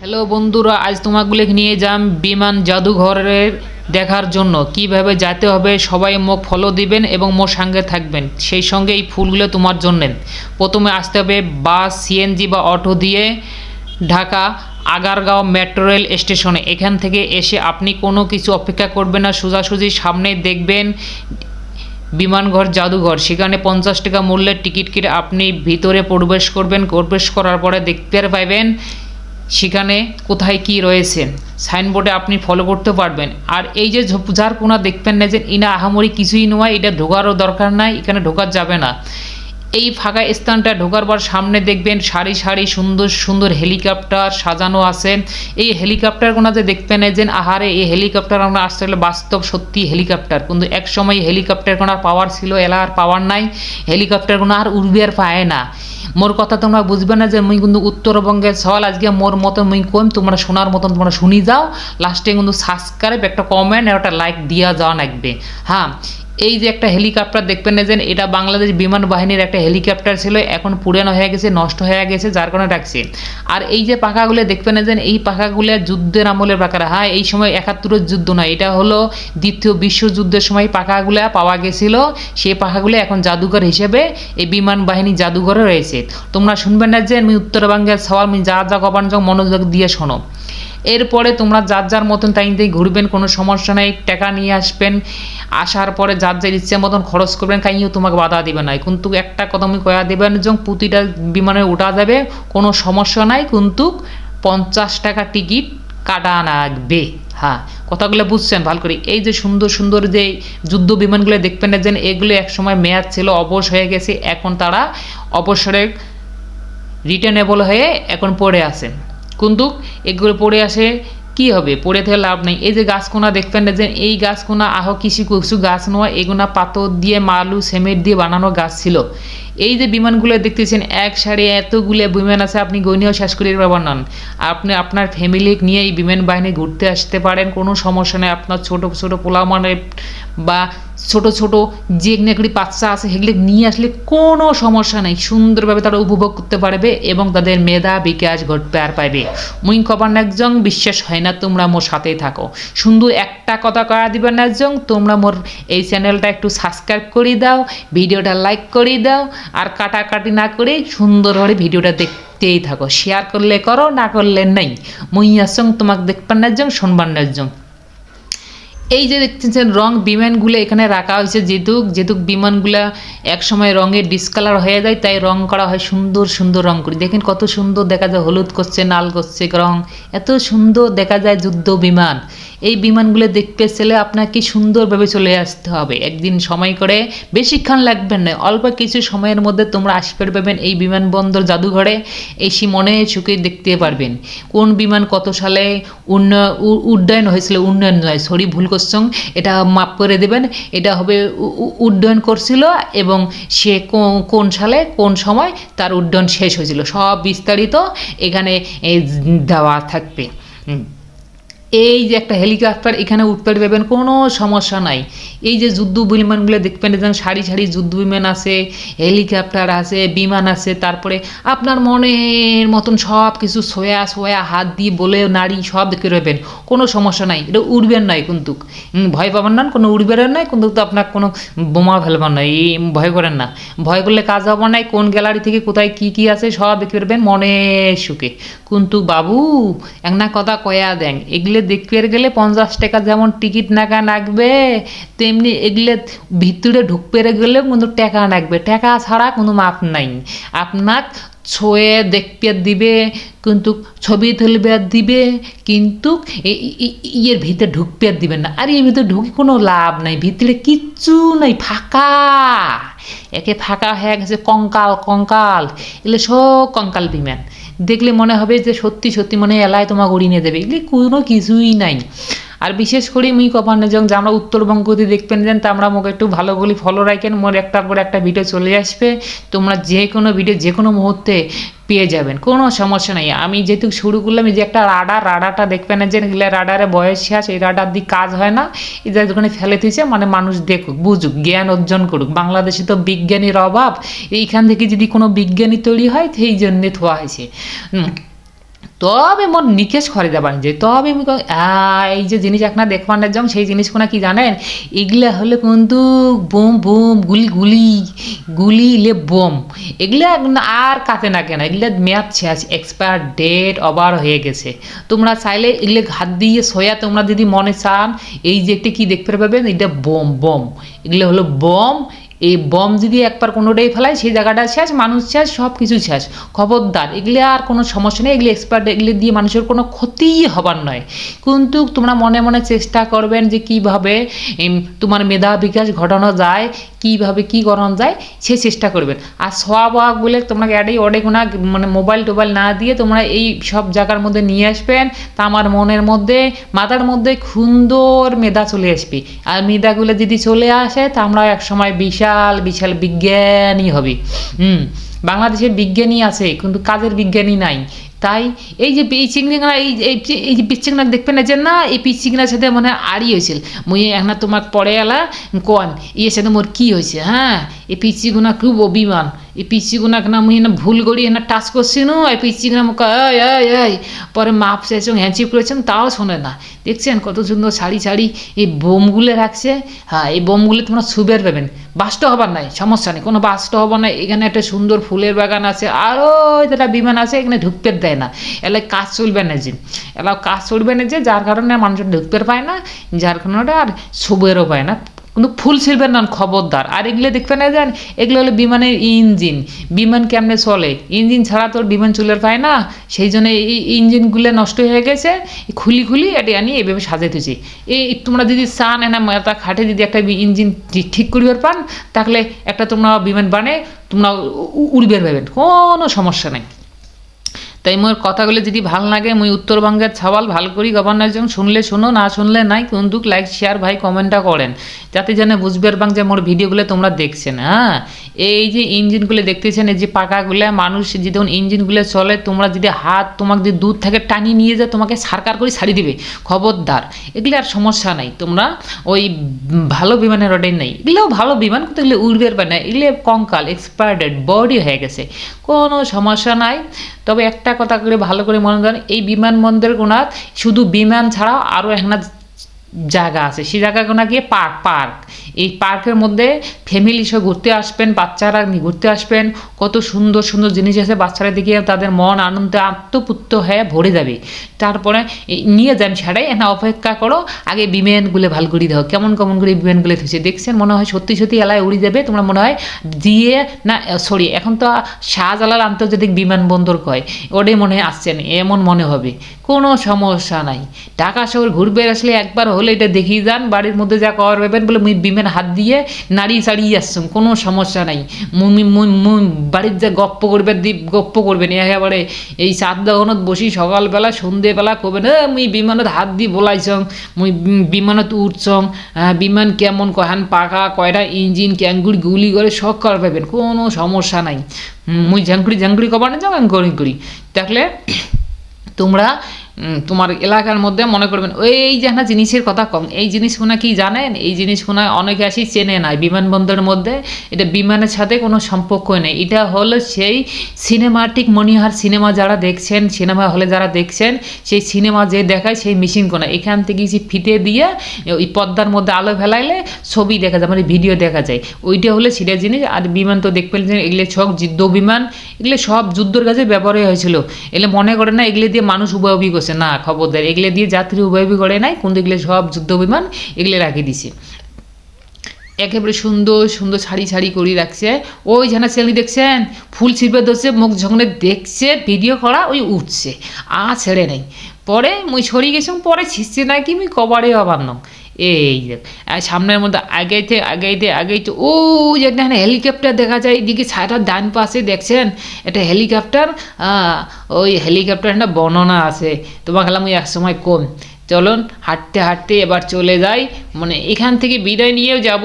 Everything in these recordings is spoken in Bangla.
হ্যালো বন্ধুরা, আজ তোমাগুলো নিয়ে যাম বিমান জাদুঘরের দেখার জন্য। কীভাবে যেতে হবে, সবাই মোক ফলো দিবেন এবং মোর সঙ্গে থাকবেন। সেই সঙ্গে এই ফুলগুলো তোমার জন্য। প্রথমে আসতে হবে বাস সিএনজি বা অটো দিয়ে ঢাকা আগারগাঁও মেট্রো রেল স্টেশনে। এখান থেকে এসে আপনি কোনো কিছু অপেক্ষা করবেন না, সোজাসুজি সামনে দেখবেন বিমানঘর জাদুঘর। সেখানে পঞ্চাশ টাকা মূল্যের টিকিট কেটে আপনি ভিতরে প্রবেশ করবেন। প্রবেশ করার পরে দেখতে পাইবেন সেখানে কোথায় কি রয়েছে? সাইনবোর্ডে আপনি ফলো করতে পারবেন। আর এই যে ঝোপঝাড় কোনা দেখবেন না যে, ইনা আহামরি কিছুই নয়, এটা ঢোকারও দরকার নাই, এখানে ঢোকার যাবে না। এই ফাঁকা স্থানটা ঢোকার পর সামনে দেখবেন সারি সারি সুন্দর সুন্দর হেলিকপ্টার সাজানো আছে। এই হেলিকপ্টারগুলো যে দেখবেন যে, আহারে, এই হেলিকপ্টার আমরা আসতে আসলে বাস্তব সত্যি হেলিকপ্টার। কিন্তু এক সময় হেলিকপ্টার আর পাওয়ার ছিল, এলা আর পাওয়ার নাই হেলিকপ্টারগুলো আর উড়বে আর পায় না। মোর কথা তোমরা বুঝবে না যে, মুই কিন্তু উত্তরবঙ্গের সওয়াল আজকে মোর মতন মুই কম তোমরা শোনার মতন তোমরা শুনি যাও। লাস্টে কিন্তু সাবস্ক্রাইব একটা কমেন্ট আর একটা লাইক দিয়া যাওয়া লাগবে। হ্যাঁ এই যে একটা হেলিকপ্টার দেখবেন না এটা বাংলাদেশ বিমান বাহিনীর একটা হেলিকপ্টার ছিল, এখন পুরানো হয়ে গেছে, নষ্ট হয়ে গেছে, যার কারণে রাখছে আর এই যে পাখাগুলো দেখবেন না যে এই পাখাগুলো যুদ্ধের আমলের পাখা হ্যাঁ এই সময় একাত্তরের যুদ্ধ নয়, এটা হলো দ্বিতীয় বিশ্বযুদ্ধের সময় পাখাগুলো পাওয়া গেছিল। সেই পাখাগুলো এখন জাদুঘর হিসেবে এই বিমান বাহিনী জাদুঘরে রয়েছে। তোমরা শুনবেন না যে আমি উত্তরবঙ্গের সওয়াল, আমি যা যা কবান মনোযোগ দিয়ে শোনো। এরপরে তোমরা যার যার মতন টাইমতেই ঘুরবেন, কোনো সমস্যা নেই, টাকা নিয়ে আসবেন, আসার পরে যার যার ইচ্ছে মতন খরচ করবেন, কাইও তোমাকে বাধা দিবে না। কিন্তু একটা কথা আমি কয়া দেবেন যে প্রতিটা বিমানে উঠা যাবে, কোনো সমস্যা নাই, কিন্তু পঞ্চাশ টাকা টিকিট কাটা লাগবে। হ্যাঁ কথাগুলো বুঝছেন, ভালো করে। এই যে সুন্দর সুন্দর যে যুদ্ধ বিমানগুলো দেখবেন না, যেন এগুলো একসময় মেয়াদ ছিল, অবশ হয়ে গেছে, এখন তারা অবসরে রিটার্নেবল হয়ে এখন পড়ে আসেন কিন্তু এগুলো পড়ে আসে, কি হবে? পড়ে থেকে লাভ নেই। এই যে গাছকোনা দেখবেন না যে, এই গাছকোনা, আহ কিছু কিছু গাছ নয়, এগুনা পাথর দিয়ে, মালু, সিমেন্ট দিয়ে বানানো গাছ ছিল। এই যে বিমানগুলো দেখতেছেন, এক সাড়ে এতগুলো বিমান আছে, আপনি গণিয়েও শেষ করে পারবেন না আপনি আপনার ফ্যামিলি নিয়ে এই বিমান বাহিনী ঘুরতে আসতে পারেন, কোনো সমস্যা নেই। আপনার ছোট ছোট পোলা মানে বা ছোট ছোট যে নেকড়ি বাচ্চা আছে সেগুলি নিয়ে আসলে কোনো সমস্যা নেই, সুন্দরভাবে তারা উপভোগ করতে পারবে এবং তাদের মেধা বিকাশ ঘটবে আর পাইবে। মুই কবার একজন বিশ্বাস হয় না তোমরা মোর সাথেই থাকো। সুন্দর একটা কথা কয়া দিবেন না একজন তোমরা মোর এই চ্যানেলটা একটু সাবস্ক্রাইব করে দাও, ভিডিওটা লাইক করে দাও, আর কাটাকাটি না করে সুন্দরভাবে ভিডিওটা দেখতেই থাকো। শেয়ার করলে করো, না করলে নেই। মুই আসং তোমাকে দেখবার না একজন শুনবার না একজন এই যে দেখতেছেন, রং বিমানগুলো এখানে রাখা হয়েছে যেহেতুক যেহেতু বিমানগুলো একসময় রঙের ডিসকালার হয়ে যায়, তাই রং করা হয় সুন্দর সুন্দর রং করি। দেখেন কত সুন্দর দেখা যায়, হলুদ করছে নাল করছে রং। এত সুন্দর দেখা যায় যুদ্ধ বিমান। এই বিমানগুলো দেখতে চলে আপনাকে সুন্দরভাবে চলে আসতে হবে। একদিন সময় করে, বেশিক্ষণ লাগবেন না, অল্প কিছু সময়ের মধ্যে তোমরা আসতে পারবেন এই বিমানবন্দর জাদুঘরে। এসে মনে সুখে দেখতে পারবেন। কোন বিমান কত সালে উন্নয়ন উড্ডয়ন হয়েছিল? উন্নয়ন নয় সরি ভুল করছং এটা মাপ করে দেবেন। এটা হবে উড্ডয়ন করছিল এবং সে কোন সালে, কোন সময় তার উড্ডয়ন শেষ হয়েছিল। সব বিস্তারিত এখানে দেওয়া থাকবে। এই যে একটা হেলিকপ্টার এখানে উঠতে পারবেন, কোনো সমস্যা নাই। এই যে যুদ্ধ বিমানগুলো দেখবেন যেমন সারি সারি যুদ্ধ বিমান আছে, হেলিকপ্টার আছে, বিমান আছে, তারপরে আপনার মনের মতন সব কিছু সোয়া সোয়া হাত দিয়ে বলে নারী সব দেখতে পারবেন কোনো সমস্যা নাই। এটা উড়বেন নাই কিন্তু। ভয় পাবেন না, কোনো উড়বেন নাই, কিন্তু তো আপনার কোনো বোমা ফেলবেন না, এই ভয় করেন না। ভয় করলে কাজ হবে নাই কোন গ্যালারি থেকে কোথায় কি কি আছে সব দেখতে পারবেন মনে সুখে। কিন্তু বাবু একটা কথা কয়া দেন, এগুলো দেখতে গেলে পঞ্চাশ টাকা যেমন টিকিট নাকা লাগবে তেমনি এগুলো ভিতরে ঢুকতে গেলেও কিন্তু টাকা লাগবে টাকা ছাড়া কোনো মাপ নাই। আপনার ছয়ে দেখতে দিবে, কিন্তু ছবি তুলবে দিবে, কিন্তু ইয়ের ভিতরে ঢুকতে আর দিবেন না। আর এর ভিতরে ঢুকে কোনো লাভ নাই। ভিতরে কিচ্ছু নাই, ফাঁকা। একে ফাঁকা হয়ে গেছে কঙ্কাল কঙ্কাল। এগুলো সব কঙ্কাল বিমান। দেখলে মনে হবে যে সত্যি সত্যি মনে এলায় তোমাকে উড়িয়ে দেবে। এগুলি কোনো কিছুই নাই। আর বিশেষ করে মুই কপানে যখন যে আমরা উত্তরবঙ্গতে দেখবেন যেন তা আমরা মোকে একটু ভালো বলি ফলো রাখেন মোর একটার পর একটা ভিডিও চলে আসবে। তোমরা যে কোনো ভিডিও যে কোনো মুহূর্তে পেয়ে যাবেন, কোনো সমস্যা নেই। আমি যেহেতু শুরু করলাম, এই যে একটা রাডার রাডারটা দেখবেন যে এগুলো রাডারে বয়স শেষ, এই রাডার দিয়ে কাজ হয় না। এই যে ওখানে ফেলে দিয়েছে মানে মানুষ দেখুক, বুঝুক, জ্ঞান অর্জন করুক। বাংলাদেশে তো বিজ্ঞানীর অভাব। এইখান থেকে যদি কোনো বিজ্ঞানী তৈরি হয়, সেই জন্যে থোয়া হয়েছে। তবে মোর নিকেশ করে যাবার যে তবে আমি এই যে জিনিস একটা দেখবার যাম সেই জিনিসগুলো কি জানেন? এগুলা হলে কিন্তু বোম বোম, গুলি গুলি গুলি লে বোম। এগুলা আর কাতে না কেন, এগুলা মেয়াদ শেষ এক্সপায়ার ডেট ওভার হয়ে গেছে। তোমরা চাইলে এগুলো হাত দিয়ে সয়া তোমরা যদি মনে চান, এই যে একটা কি দেখতে পাবেন? এটা বোম বোম। এগুলো হলো বোম এই বম যদি একবার কোনোটাই ফেলায়, সেই জায়গাটা শেষ মানুষ শেষ সব কিছু শেষ খবরদার, এগুলি আর কোনো সমস্যা নেই, এগুলো এক্সপার্ট এগুলি দিয়ে মানুষের কোনো ক্ষতিই হবার নয়। কিন্তু তোমরা মনে মনে চেষ্টা করবেন যে কীভাবে তোমার মেধা বিকাশ ঘটানো যায়, কীভাবে কি করানো যায়, সে চেষ্টা করবেন। আর সব বলে তোমরা অ্যাডে অডে কোনো মানে মোবাইল টোবাইল না দিয়ে তোমরা এই সব জায়গার মধ্যে নিয়ে আসবেন। তা আমার মনের মধ্যে, মাথার মধ্যে সুন্দর মেধা চলে আসবে। আর মেধাগুলো যদি চলে আসে, তা আমরা একসময় বিশাল বিশাল বিশাল বিজ্ঞানী হবে। হুম বাংলাদেশে বিজ্ঞানী আছে, কিন্তু কাজের বিজ্ঞানী নাই। তাই এই যে এই চিংড়িগুলা এই এই যে- পিচিংনা দেখবে না যে না, এই পিচিংনার সাথে মনে হয় আড়ি হয়েছিল। মুই এখন তোমার পরে এলা কন ইয়ের সাথে মোর কি হয়েছে হ্যাঁ? এই পিচিগুনা খুব অভিমান। এই পিচিগুনা না মুই না ভুল করি, না টাচ করছি, নো, এই পিচিগুনা মুখ পরে মাপ চাইছেন হ্যাঁচি করেছেন, তাও শোনে না। দেখছেন কত সুন্দর শাড়ি শাড়ি, এই বোমগুলো রাখছে হ্যাঁ এই বোমগুলো তোমরা সুবের পাবেন। বাস্ত হবার নাই, সমস্যা নেই, কোনো বাস্ত হবার নাই। এখানে একটা সুন্দর ফুলের বাগান আছে আরও যেটা বিমান আছে, এখানে ঢুকতে দেয় না। এলাকায় কাজ চলবে না যে এলাকা কাজ চলবে না যে, যার কারণে মানুষ ঢুকতে পায় না, যার কারণে আর শুভেরও পায় না। কিন্তু ফুল শিল্পের নাম খবরদার। আর এগুলো দেখবে না যান, এগুলো হলো বিমানের ইঞ্জিন। বিমান কেমনে চলে? ইঞ্জিন ছাড়া তোর বিমান চুলের পায় না। সেই জন্য এই ইঞ্জিনগুলো নষ্ট হয়ে গেছে। খুলি খুলি এটা আনি এভাবে সাজাইতেছি এই তোমরা যদি চান, এনা মাথা খাটে যদি একটা ইঞ্জিন ঠিক করিবার পান, তাহলে একটা তোমরা বিমান বানে, তোমরা উ- উ- উড়বের পাবেন কোনো সমস্যা নেই। তাই মোর কথাগুলো যদি ভালো লাগে, মুই উত্তরবঙ্গের ছাওয়াল ভালো করি। গভর্নর যখন শুনলে শুনো, না শুনলে নাই কিন্তু লাইক শেয়ার ভাই কমেন্টটা করেন। যাতে যেন বুঝবে বাং যে মোর ভিডিওগুলো তোমরা দেখছেন হ্যাঁ? এই যে ইঞ্জিনগুলো দেখতেছেন, এই যে পাকাগুলো, মানুষ যদি যখন ইঞ্জিনগুলো চলে, তোমরা যদি হাত তোমাকে যদি দূর থেকে টানি নিয়ে যায় তোমাকে সারকার করে ছাড়ি দিবে। খবরদার। এগুলো আর সমস্যা নাই। তোমরা ওই ভালো বিমানের ওটাই নেই। এগুলোও ভালো বিমান, কিন্তু এগুলো বা না। এগুলো কঙ্কাল এক্সপায়ার্ডেড বডি হয়ে গেছে। কোনো সমস্যা নাই। তবে একটা কথা করে ভালো করে মনে করেন এই বিমানবন্দর গোনাত শুধু বিমান ছাড়াও আরও একটা জায়গা আছে। সেই জায়গাগুলো গিয়ে পার্ক পার্ক। এই পার্কের মধ্যে ফ্যামিলি সহ ঘুরতে আসবেন, বাচ্চারা ঘুরতে আসবেন। কত সুন্দর সুন্দর জিনিস আছে, বাচ্চারা দেখে তাদের মন আনন্দে আত্মপুত্ত হয়ে ভরে যাবে। তারপরে নিয়ে যান ছাড়াই, না অপেক্ষা করো, আগে বিমানগুলো ভালো করে দাও। কেমন কেমন করে বিমানগুলো থুছে দেখছেন? মনে হয় সত্যি সত্যি এলায় উড়ে যাবে, তোমরা মনে হয় দিয়ে, না সরি এখন তো শাহজালাল আন্তর্জাতিক বিমানবন্দর কয়, ওটাই মনে হয় আসছেন এমন মনে হবে। কোনো সমস্যা নাই। ঢাকা শহর ঘুরবে, আসলে একবার হলে এটা দেখিয়ে যান, বাড়ির মধ্যে যা কর পাবেন বলে বিমান হাত দিয়ে নাড়ি চাড়িয়ে আসছেন, কোনো সমস্যা নাই। বাড়ির যা গপ্প করবে দ্বীপ গপ্প করবেন, একেবারে এই চাঁদ দহনত বসি সকালবেলা সন্ধেবেলা করবেন এ, মুই বিমানত হাত দিয়ে বোলাইছং, মুই বিমানত উঠছং বিমান কেমন কহান পাকা কয়টা ইঞ্জিন ক্যাঙ্গুড়ি গুলি করে সব কর পাবেন, কোনো সমস্যা নাই। মুই ঝাঙ্কুড়ি ঝাঙ্কুড়ি কবার না যাও, আমি করি। দেখলে তোমরা তোমার এলাকার মধ্যে মনে করবেন যে একটা জিনিসের কথা কম। এই জিনিসগুলো কি জানেন? এই জিনিসগুলো অনেকে আসি চেনে না। বিমানবন্দরের মধ্যে এটা বিমানের সাথে কোনো সম্পর্ক নেই। এটা হলো সেই সিনেমাটিক মনিহার সিনেমা যারা দেখছেন সিনেমা হলে যারা দেখছেন, সেই সিনেমা যে দেখায় সেই মেশিন কোনা এখান থেকে যে ফিতে দিয়ে ওই পর্দার মধ্যে আলো ফেলাইলে ছবি দেখা যায় মানে ভিডিও দেখা যায়। ওইটা হলে সেটা জিনিস। আর বিমান তো দেখবেন যে এগুলো সব যুদ্ধ বিমান, এগুলো সব যুদ্ধের কাজে ব্যবহার হয়েছিল। এগুলো মনে করে না, এগুলো দিয়ে মানুষ উভয়বী করছে। না খবরদার এগুলো দিয়ে যাত্রী উভয়বি করে নাই কিন্তু এগুলো সব যুদ্ধ বিমান এগুলো রাখি দিছে। একেবারে সুন্দর সুন্দর শাড়ি শাড়ি করে রাখছে। ওই যেন ছেলে দেখছেন, ফুল ছিপে ধরছে, মুখ ঝগড়ে দেখছে, ভিডিও করা, ওই উঠছে আ ছেড়ে নেই। পরে মুই ছড়িয়ে গেছিলাম, পরে ছিঁচছে নাকি, মুই কবারে আবার নং। এই দেখ, আর সামনের মধ্যে আগাইতে আগাইতে আগাইতে, ও যে একটা হেলিকপ্টার দেখা যায়, এদিকে ছায়াটার ডান পাশে দেখছেন? একটা হেলিকপ্টার ওই হেলিকপ্টার একটা বর্ণনা আছে। তোমাকে খেলাম ওই এক সময় কম চলুন, হাঁটতে হাঁটতে এবার চলে যাই। মানে এখান থেকে বিদায় নিয়েও যাব।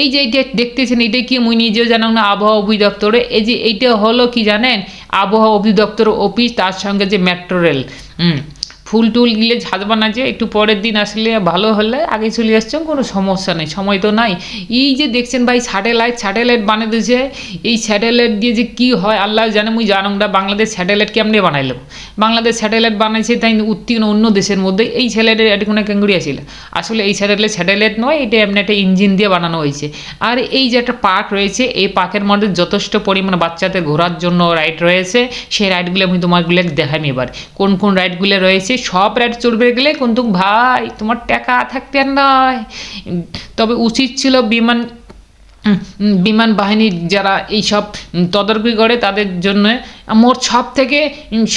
এই যে এইটা দেখতেছেন এটা কি মুই নিজেও জানাম না, আবহাওয়া অধিদপ্তরে? এই যে এইটা হলো কি জানেন? আবহাওয়া অধিদপ্তর অফিস, তার সঙ্গে যে মেট্রো রেল হুম ফুল টুল গিলে ঝাঁজবা না যে একটু পরের দিন আসলে ভালো হলে আগে চলে আসছো কোনো সমস্যা নেই, সময় তো নাই। এই যে দেখছেন ভাই স্যাটেলাইট স্যাটেলাইট বানিয়ে দিয়েছে, এই স্যাটেলাইট দিয়ে যে কী হয়, আল্লাহ জানে, মুই জানুম না, বাংলাদেশ স্যাটেলাইট কেমনে বানাইলো বাংলাদেশ স্যাটেলাইট বানাইছে, তাই উত্তীর্ণ অন্য দেশের মধ্যে, এই স্যাটেলাইটের একটা কোনো ক্যাঙ্গুরি আসছিল আসলে এই স্যাটেলাইট স্যাটেলাইট নয়, এটা এমনি একটা ইঞ্জিন দিয়ে বানানো হয়েছে। আর এই যে একটা পার্ক রয়েছে, এই পার্কের মধ্যে যথেষ্ট পরিমাণে বাচ্চাদের ঘোরার জন্য রাইড রয়েছে, সেই রাইডগুলো আমি তোমারগুলো দেখামি এবার। কোন কোন রাইডগুলো রয়েছে সব রাইড চলবে গেলে, কিন্তু ভাই, তোমার টাকা থাকতে আর নয় তবে উচিত ছিল বিমান বিমান বাহিনীর যারা এইসব তদারকি করে তাদের জন্য মোর সব থেকে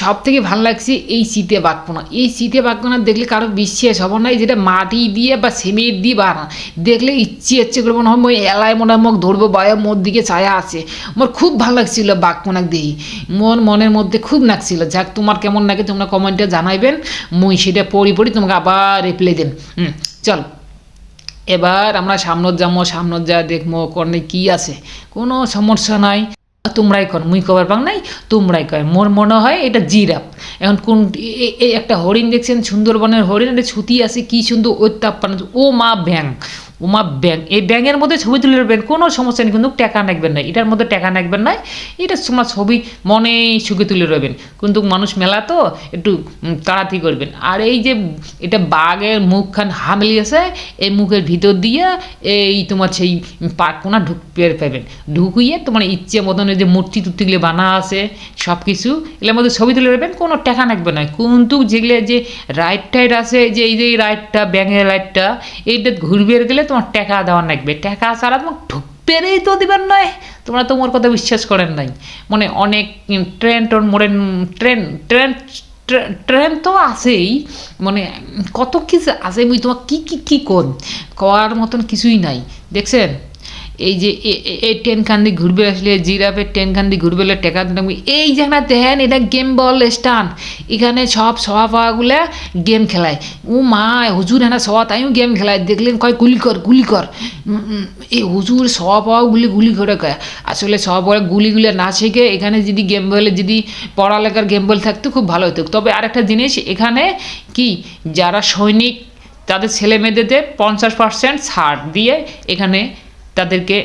সব থেকে ভালো লাগছে এই শীতে বাঘপোনা এই শীতে বাঘপোনা দেখলে কারও বিশ্বাস হব না যেটা মাটি দিয়ে বা সিমেন্ট দিয়ে বানা, দেখলে ইচ্ছে ইচ্ছে করব না মই এলায় মনে মোক ধরবো বায়া মোর দিকে ছায়া আছে। মোর খুব ভালো লাগছিল বাঘপোনাক দেখি। মোর মনের মধ্যে খুব লাগছিল যাক, তোমার কেমন লাগে তোমরা কমেন্টে জানাইবেন, মুই সেটা পড়ি পড়ি তোমাকে আবার রিপ্লাই দেন চল। এবার আমরা সামনত যাব সামনত যা দেখব কর্নে কি আছে? কোনো সমস্যা নাই। তোমরাই কর, মুই কবার পাং নাই, তোমরাই কয়। মোর মনে হয় এটা জিরাপ এখন কোন একটা হরিণ দেখছেন, সুন্দরবনের হরিণ এটা ছুতি আছে, কি সুন্দর ওত্তাপ্পান ও মা ব্যাং। ও মা ব্যাং এই ব্যাঙের মধ্যে ছবি তুলে নেবেন কোনো সমস্যা নেই কিন্তু টাকা নাকবেন না। এটার মধ্যে টাকা নাকবেন না এটা তোমার ছবি মনে সুখে তুলে রবেন কিন্তু মানুষ মেলা তো একটু উম, তাড়াতাড়ি করবেন। আর এই যে এটা বাঘের মুখখান হামলি আছে এই মুখের ভিতর দিয়ে এই তোমার সেই পাটকোনা ঢুক পাবেন। ঢুকিয়ে তোমার ইচ্ছে মতন যে মূর্তি টুর্তিগুলো বানা আছে সব কিছু এগুলোর মধ্যে ছবি তুলে নেবেন কোনো টাকা লাগবে না। কিন্তু যেগুলো যে রাইড টাইড আছে যে এই যে এই রাইডটা ব্যাঙের রাইডটা এইটা ঘুরবে গেলে তোমার টাকা দেওয়ার লাগবে। টাকা ছাড়া তোমার ঢুক পেরেই তো দিবেন নয় তোমরা তোমার কথা বিশ্বাস করেন নাই। মানে অনেক ট্রেন টোন মোড়েন, ট্রেন ট্রেন, ট্রে- ট্রেন তো আছেই। মানে কত কিছু আছে মুই তোমার কী কী কী কর করার মতন কিছুই নাই। দেখছেন? এই যে এই ট্রেন খান্দি ঘুরবে আসলে, জিরাফের ট্রেন খান্দি ঘুরবে টেকা দিলাম এই যেখানে দেখেন, এটা গেম বল স্টান এখানে সব সভা পাওয়াগুলা গেম খেলায়। ও মা, হুজুর হ্যাঁ সভা তাইও গেম খেলায়। দেখলেন কয় গুলি কর গুলি কর। এই হুজুর সভা পাওয়াগুলি গুলি করে কয়। আসলে সভা পাওয়া গুলিগুলো না শিখে, এখানে যদি গেম বলে, যদি পড়ালেখার গেম বল থাকতো, খুব ভালো হতো। তবে আরেকটা জিনিস, এখানে কি, যারা সৈনিক, তাদের ছেলে মেয়েদের পঞ্চাশ পার্সেন্ট ছাড় দিয়ে এখানে তাদেরকে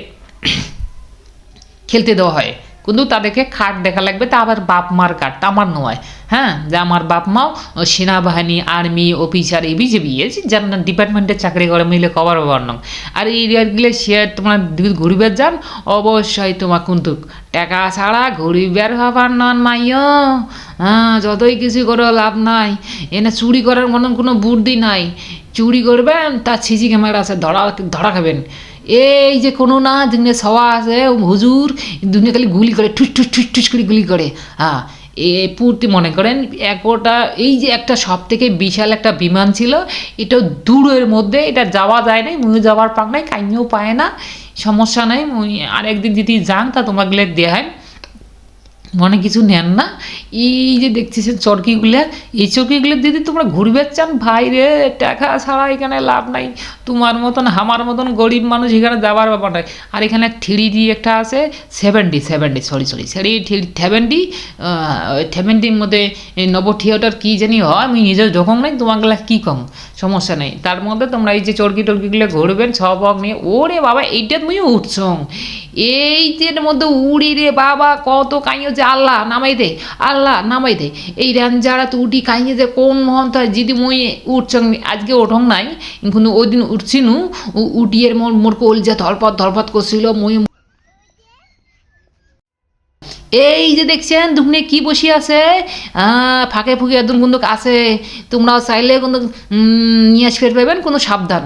খেলতে দেওয়া হয়। কিন্তু তাদেরকে খাট দেখা লাগবে, তা আবার বাপ মার কার্ড তা আমার নয়। হ্যাঁ? যে আমার বাপ মাও সেনাবাহিনী, আর্মি, অফিসার, এই বিজেপি যার ডিপার্টমেন্টে চাকরি করে, মিলে কবার বর্ণম আর এই এরিয়াগুলো সে তোমার ঘুরবে যান, অবশ্যই তোমার কিন্তু টাকা ছাড়া ঘুরিবার হবার নন মাইয়। হ্যাঁ যতই কিছু করে, লাভ নাই। এনে চুরি করার মতন কোনো বুদ্ধি নাই। চুরি করবেন তার সিসি ক্যামেরা আছে, ধরা ধরা খাবেন। এই যে কোনো না, দুনিয়া সওয়া আছে হুজুর, দুনিয়া খালি গুলি করে, ঠুস ঠুস ঠুস ঠুস করে গুলি করে। হ্যাঁ এ পূর্তি মনে করেন একটা এই যে একটা সব থেকে বিশাল একটা বিমান ছিল এটা দূরের মধ্যে, এটা যাওয়া যায় নাই মুই যাওয়ার পাক নাই কাইনেও পায় না, সমস্যা নাই, মুই আরেকদিন যদি যান, তা তোমাগুলো দেখায় মনে কিছু নেন না। এই যে দেখতেছেন চরকিগুলো, এই চরকিগুলো দিদি তোমরা ঘুরবে চান, ভাই রে, টাকা ছাড়া এখানে লাভ নাই। তোমার মতন, আমার মতন গরিব মানুষ এখানে যাওয়ার ব্যাপার নাই আর এখানে থ্রি ডি একটা আছে seventy seventy sorry sorry sorry seventy সেভেন্টির মধ্যে নব থিয়েটার কী জানি হয়, আমি নিজের যখন নাই তোমাগুলা কী কম? সমস্যা নেই। তার মধ্যে তোমরা এই যে চরকি টরকিগুলো ঘুরবেন সব নিয়ে, ওরে বাবা, এইটা তুমি উঠছং। এই যে মধ্যে উড়ি রে বাবা, কত কাইয়ে যে আল্লাহ নামাই দে, আল্লাহ নামাই দে। এই র্যাঞ্জারা তো উঠি কাইয়ে যে কোন মহন্ত যদি মুই উঠছং, আজকে ওঠং নাই, কিন্তু ওই দিন উঠছিনু উঠিয়ের মোর মোর কলজা ধরপত ধরপত করছিল, মুই এই যে দেখছেন দুপুরে কি বসে আছে? ফাঁকে ফুঁকে একদম কিন্তু আছে। তোমরাও চাইলে কিন্তু নিয়ে আসবে পাবেন কোনো সাবধান।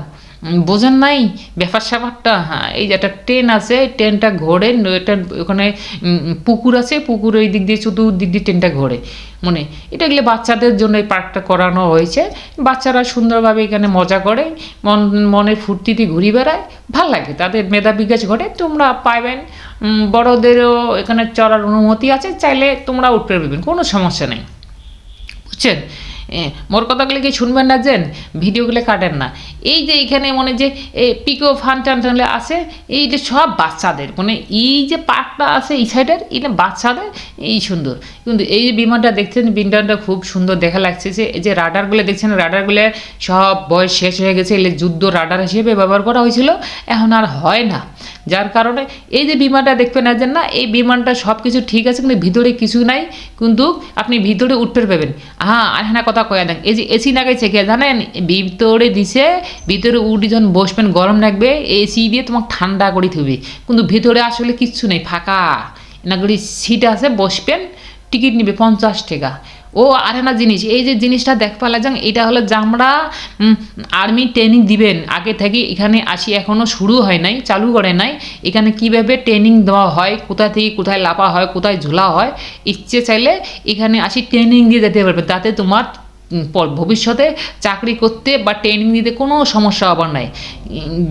বোঝেন নাই? ব্যাপার স্যাপারটা হ্যাঁ এই যে একটা ট্রেন আছে, ট্রেনটা ঘোরে এটা ওখানে পুকুর আছে, পুকুর ওই দিক দিয়ে চতুর্দিক দিয়ে ট্রেনটা ঘোরে। মানে এটা গেলে বাচ্চাদের জন্য এই পার্কটা করানো হয়েছে। বাচ্চারা সুন্দরভাবে এখানে মজা করে, মন, মনের ফুর্তিতে ঘুরি বেড়ায়, ভালো লাগে। তাদের মেধা বিকাশ ঘটে তোমরা পাবেন বড়দেরও এখানে চড়ার অনুমতি আছে, চাইলে তোমরা উঠতে পারবেন, কোনো সমস্যা নেই। বুঝছেন? মোর কথাগুলো কি শুনবেন না যেন ভিডিওগুলো কাটেন না। এই যে এখানে মনে যে পিকো ফান টান টানলে আছে এইটা সব বাচ্চাদের মানে এই যে পার্কটা আছে এই সাইডের এটা বাচ্চাদের, এই সুন্দর। কিন্তু এই যে বিমানটা দেখছেন, বিমানটা খুব সুন্দর দেখা লাগছে যে, এই যে রাডারগুলো দেখছেন, রাডারগুলো সব বয়স শেষ হয়ে গেছে, এলে যুদ্ধ রাডার হিসেবে ব্যবহার করা হয়েছিল, এখন আর হয় না। যার কারণে এই যে বিমানটা দেখবেন না না, এই বিমানটা সব কিছু ঠিক আছে, কিন্তু ভিতরে কিছু নাই, কিন্তু আপনি ভিতরে উঠতে পারবেন। হ্যাঁ আর হ্যাঁ কথা কয়া দেন। এই যে এসি লাগাইছে, কে জানেন? ভিতরে দিছে, ভিতরে উঠে যখন বসবেন, গরম লাগবে এসি দিয়ে তোমাকে ঠান্ডা করে থুবে কিন্তু ভিতরে আসলে কিচ্ছু নেই, ফাঁকা। এনাগুলি সিট আছে, বসবেন টিকিট নিবে পঞ্চাশ টাকা। ও আর একটা জিনিস, এই যে জিনিসটা দেখ পালা যান, এটা হলো যে আমরা আর্মি ট্রেনিং দিবেন। আগে থেকে এখানে আসি এখনও শুরু হয় নাই, চালু করে নাই। এখানে কীভাবে ট্রেনিং দেওয়া হয়, কোথা থেকে কোথায় লাপা হয়, কোথায় ঝোলা হয়, ইচ্ছে চাইলে এখানে আসি ট্রেনিং দিয়ে যেতে পারবে। তাতে তোমার ভবিষ্যতে চাকরি করতে বা ট্রেনিং দিতে কোনো সমস্যা হবার নাই।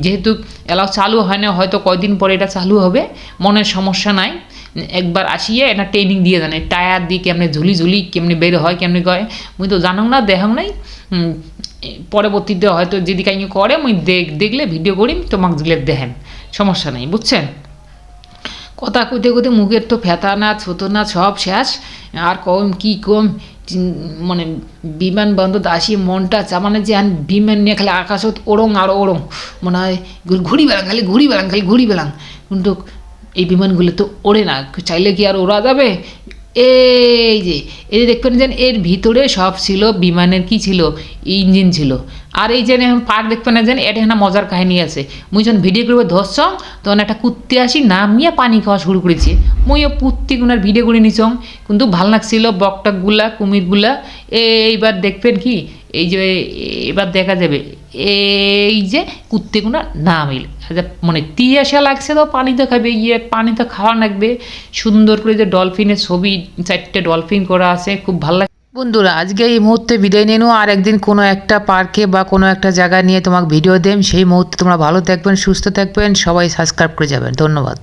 যেহেতু এলাও চালু হয় না হয়তো কয়দিন পরে এটা চালু হবে, মনের সমস্যা নাই। একবার আসিয়ে এটা ট্রেনিং দিয়ে জানে, টায়ার দিয়ে কেমনি ঝুলি ঝুলি, কেমনি বের হয়, কেমনি গয় মুই তো জানো না, দেখাও নাই। পরবর্তীতে হয়তো যদি কাইনি করে, মুই দেখ, দেখলে ভিডিও করি তোমাকে দিলে দেখেন সমস্যা নেই, বুঝছেন? কথা কইতে কইতে মুখের তো ফেতা না ছোট না, সব শেষ। আর কম কি কম মানে বিমান বন্দর আসি, মনটা চামানে যে আন বিমান নিয়ে খালি আকাশত ওরং আর ওরং মনে হয় ঘুরি বেড়াং, খালি ঘুরি বেড়াং, খালি ঘুরি বেড়াং। কিন্তু এই বিমানগুলো তো ওড়ে না। চাইলে কি আর ওড়া যাবে? এই যে এই যে দেখবেন যেন এর ভিতরে সব ছিল, বিমানের কি ছিল? ইঞ্জিন ছিল। আর এই যে এখন পার্ক দেখবেন না যেন এটা একটা মজার কাহিনী আছে। মুই যখন ভিডিও করবে ধরছ তখন একটা কুত্তি আসি, নামিয়ে পানি খাওয়া শুরু করেছি। মুইও পুত্তি গুনার ভিডিও করে নিছং কিন্তু ভালো লাগছিল বকটকগুলা কুমিরগুলা এইবার দেখবেন কি? এই যে, এবার দেখা যাবে এই যে কুত্তেগুনা না মিল আচ্ছা মানে তিয়াসা লাগছে তো, পানি তো খাবে ইয়ে পানি তো খাওয়া লাগবে। সুন্দর করে যে ডলফিনের ছবি, চারটে ডলফিন করা আছে, খুব ভালো লাগে বন্ধুরা, আজকে এই মুহূর্তে বিদায় নিয়ে আর একদিন কোনো একটা পার্কে বা কোনো একটা জায়গা নিয়ে তোমাকে ভিডিও দেম সেই মুহূর্তে তোমরা ভালো থাকবেন, সুস্থ থাকবেন, সবাই সাবস্ক্রাইব করে যাবেন। ধন্যবাদ।